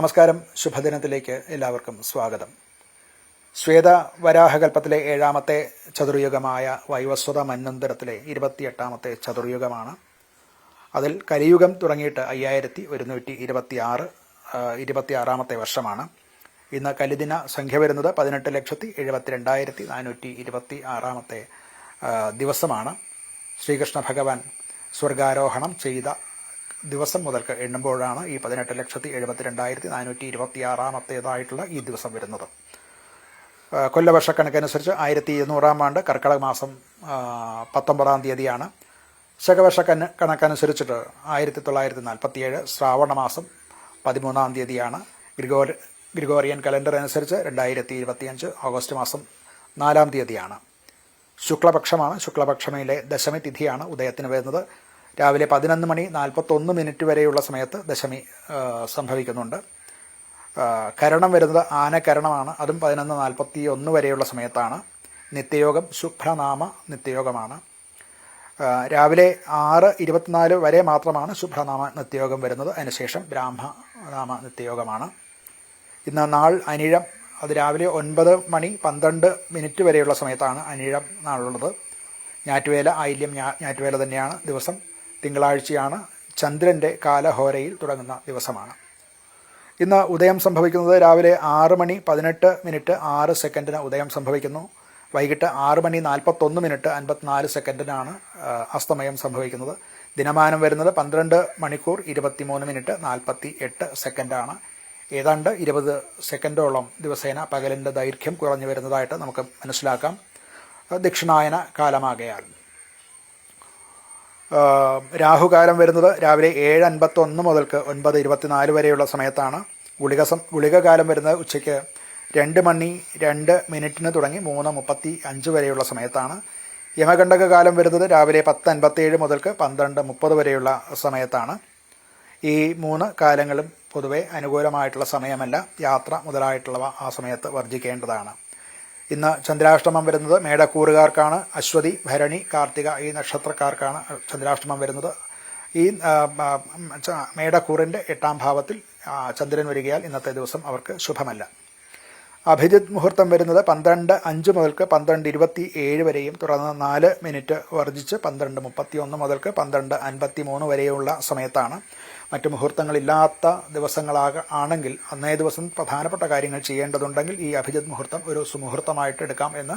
നമസ്കാരം. ശുഭദിനത്തിലേക്ക് എല്ലാവർക്കും സ്വാഗതം. ശ്വേത വരാഹകൽപ്പത്തിലെ ഏഴാമത്തെ ചതുർയുഗമായ വൈവസ്വത മന്നന്തരത്തിലെ ഇരുപത്തിയെട്ടാമത്തെ ചതുർയുഗമാണ്. അതിൽ കലിയുഗം തുടങ്ങിയിട്ട് അയ്യായിരത്തി ഒരുന്നൂറ്റി ഇരുപത്തി ആറ് ഇരുപത്തിയാറാമത്തെ വർഷമാണ്. ഇന്ന് കലിദിന സംഖ്യ വരുന്നത് പതിനെട്ട് ലക്ഷത്തി എഴുപത്തിരണ്ടായിരത്തി നാനൂറ്റി ഇരുപത്തി ആറാമത്തെ ദിവസമാണ്. ശ്രീകൃഷ്ണ ഭഗവാൻ സ്വർഗാരോഹണം ചെയ്ത ദിവസം മുതൽക്ക് എണ്ണുമ്പോഴാണ് ഈ പതിനെട്ട് ലക്ഷത്തി എഴുപത്തിരണ്ടായിരത്തി നാനൂറ്റി ഇരുപത്തി ആറാമത്തേതായിട്ടുള്ള ഈ ദിവസം വരുന്നത്. കൊല്ലവർഷക്കണക്കനുസരിച്ച് ആയിരത്തി ഇരുന്നൂറാം ആണ്ട് കർക്കിടക മാസം പത്തൊമ്പതാം തീയതിയാണ്. ശകവർഷ കണ് കണക്കനുസരിച്ചിട്ട് ആയിരത്തി തൊള്ളായിരത്തി നാൽപ്പത്തിയേഴ് ശ്രാവണ മാസം പതിമൂന്നാം തീയതിയാണ്. ഗ്രിഗോ ഗ്രിഗോറിയൻ കലണ്ടർ അനുസരിച്ച് രണ്ടായിരത്തി ഇരുപത്തിയഞ്ച് ഓഗസ്റ്റ് മാസം നാലാം തീയതിയാണ്. ശുക്ലപക്ഷമാണ്. ശുക്ലപക്ഷമയിലെ ദശമി തിഥിയാണ് ഉദയത്തിന് വരുന്നത്. രാവിലെ പതിനൊന്ന് മണി നാൽപ്പത്തൊന്ന് മിനിറ്റ് വരെയുള്ള സമയത്ത് ദശമി സംഭവിക്കുന്നുണ്ട്. കരണം വരുന്നത് ആനകരണമാണ് അതും പതിനൊന്ന് നാൽപ്പത്തി ഒന്ന് വരെയുള്ള സമയത്താണ്. നിത്യയോഗം ശുഭ്രനാമ നിത്യയോഗമാണ്. രാവിലെ ആറ് ഇരുപത്തിനാല് വരെ മാത്രമാണ് ശുഭ്രനാമ നിത്യയോഗം വരുന്നത്. അതിനുശേഷം ബ്രാഹ്മനാമ നിത്യയോഗമാണ്. ഇന്ന് നാൾ അനിഴം. അത് രാവിലെ ഒൻപത് മണി പന്ത്രണ്ട് മിനിറ്റ് വരെയുള്ള സമയത്താണ് അനിഴം നാളുള്ളത്. ഞാറ്റുവേല ആയില്യം ഞാറ്റുവേല തന്നെയാണ് ദിവസം. തിങ്കളാഴ്ചയാണ് ചന്ദ്രന്റെ കാലഹോരയിൽ തുടങ്ങുന്ന ദിവസമാണ്. ഇന്ന് ഉദയം സംഭവിക്കുന്നത് രാവിലെ ആറ് മണി പതിനെട്ട് മിനിറ്റ് ആറ് സെക്കൻഡിന് ഉദയം സംഭവിക്കുന്നു. വൈകിട്ട് ആറ് മണി നാൽപ്പത്തൊന്ന് മിനിറ്റ് അൻപത്തിനാല് സെക്കൻഡിനാണ് അസ്തമയം സംഭവിക്കുന്നത്. ദിനമാനം വരുന്നത് പന്ത്രണ്ട് മണിക്കൂർ ഇരുപത്തിമൂന്ന് മിനിറ്റ് നാൽപ്പത്തി എട്ട് സെക്കൻഡാണ്. ഏതാണ്ട് ഇരുപത് സെക്കൻഡോളം ദിവസേന പകലിന്റെ ദൈർഘ്യം കുറഞ്ഞു വരുന്നതായിട്ട് നമുക്ക് മനസ്സിലാക്കാം. ദക്ഷിണായന കാലമാകയാൽ. രാഹുകാലം വരുന്നത് രാവിലെ ഏഴ് അൻപത്തൊന്ന് മുതൽക്ക് ഒൻപത് ഇരുപത്തിനാല് വരെയുള്ള സമയത്താണ്. ഗുളിക ഗുളികകാലം ഗുളിക കാലം വരുന്നത് ഉച്ചയ്ക്ക് രണ്ട് മണി രണ്ട് മിനിറ്റിന് തുടങ്ങി മൂന്ന് മുപ്പത്തി അഞ്ച് വരെയുള്ള സമയത്താണ്. യമകണ്ഠക കാലം വരുന്നത് രാവിലെ പത്ത് അൻപത്തേഴ് മുതൽക്ക് പന്ത്രണ്ട് മുപ്പത് വരെയുള്ള സമയത്താണ്. ഈ മൂന്ന് കാലങ്ങളും പൊതുവെ അനുകൂലമായിട്ടുള്ള സമയമല്ല. യാത്ര മുതലായിട്ടുള്ളവ ആ സമയത്ത് വർജിക്കേണ്ടതാണ്. ഇന്ന് ചന്ദ്രാഷ്ടമം വരുന്നത് മേടക്കൂറുകാർക്കാണ് അശ്വതി ഭരണി കാർത്തിക ഈ നക്ഷത്രക്കാർക്കാണ് ചന്ദ്രാഷ്ടമം വരുന്നത്. ഈ മേടക്കൂറിന്റെ എട്ടാം ഭാവത്തിൽ ചന്ദ്രൻ വരികയാൽ ഇന്നത്തെ ദിവസം അവർക്ക് ശുഭമല്ല. അഭിജിത് മുഹൂർത്തം വരുന്നത് പന്ത്രണ്ട് അഞ്ച് മുതൽക്ക് പന്ത്രണ്ട് ഇരുപത്തി ഏഴ് വരെയും തുടർന്ന് നാല് മിനിറ്റ് വർജിച്ച് പന്ത്രണ്ട് മുപ്പത്തി ഒന്ന് മുതൽക്ക് പന്ത്രണ്ട് അൻപത്തി മൂന്ന് വരെയുള്ള സമയത്താണ്. മറ്റു മുഹൂർത്തങ്ങളില്ലാത്ത ദിവസങ്ങളാക ആണെങ്കിൽ അന്നേ ദിവസം പ്രധാനപ്പെട്ട കാര്യങ്ങൾ ചെയ്യേണ്ടതുണ്ടെങ്കിൽ ഈ അഭിജിത് മുഹൂർത്തം ഒരു സുമുഹൂർത്തമായിട്ട് എടുക്കാം എന്ന്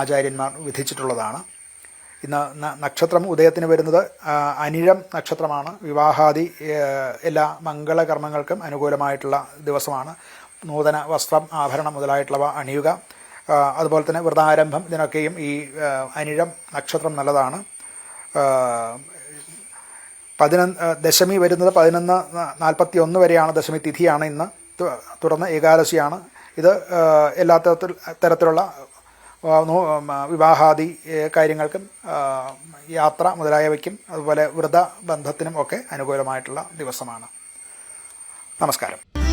ആചാര്യന്മാർ വിധിച്ചിട്ടുള്ളതാണ്. ഇന്ന് നക്ഷത്രം ഉദയത്തിന് വരുന്നത് അനിഴം നക്ഷത്രമാണ്. വിവാഹാദി എല്ലാ മംഗളകർമ്മങ്ങൾക്കും അനുകൂലമായിട്ടുള്ള ദിവസമാണ്. നൂതന വസ്ത്രം ആഭരണം മുതലായിട്ടുള്ളവ അണിയുക. അതുപോലെ തന്നെ വ്രതാരംഭം ഇതിനൊക്കെയും ഈ അനിഴം നക്ഷത്രം നല്ലതാണ്. പതിനൊന്ന് ദശമി വരുന്നത് പതിനൊന്ന് നാൽപ്പത്തി ഒന്ന് വരെയാണ് ദശമി തിഥിയാണ് ഇന്ന്. തുടർന്ന് ഏകാദശിയാണ്. ഇത് എല്ലാ തരത്തിൽ തരത്തിലുള്ള വിവാഹാദി കാര്യങ്ങൾക്കും യാത്ര മുതലായവയ്ക്കും അതുപോലെ വ്രത ബന്ധത്തിനും ഒക്കെ അനുകൂലമായിട്ടുള്ള ദിവസമാണ്. നമസ്കാരം.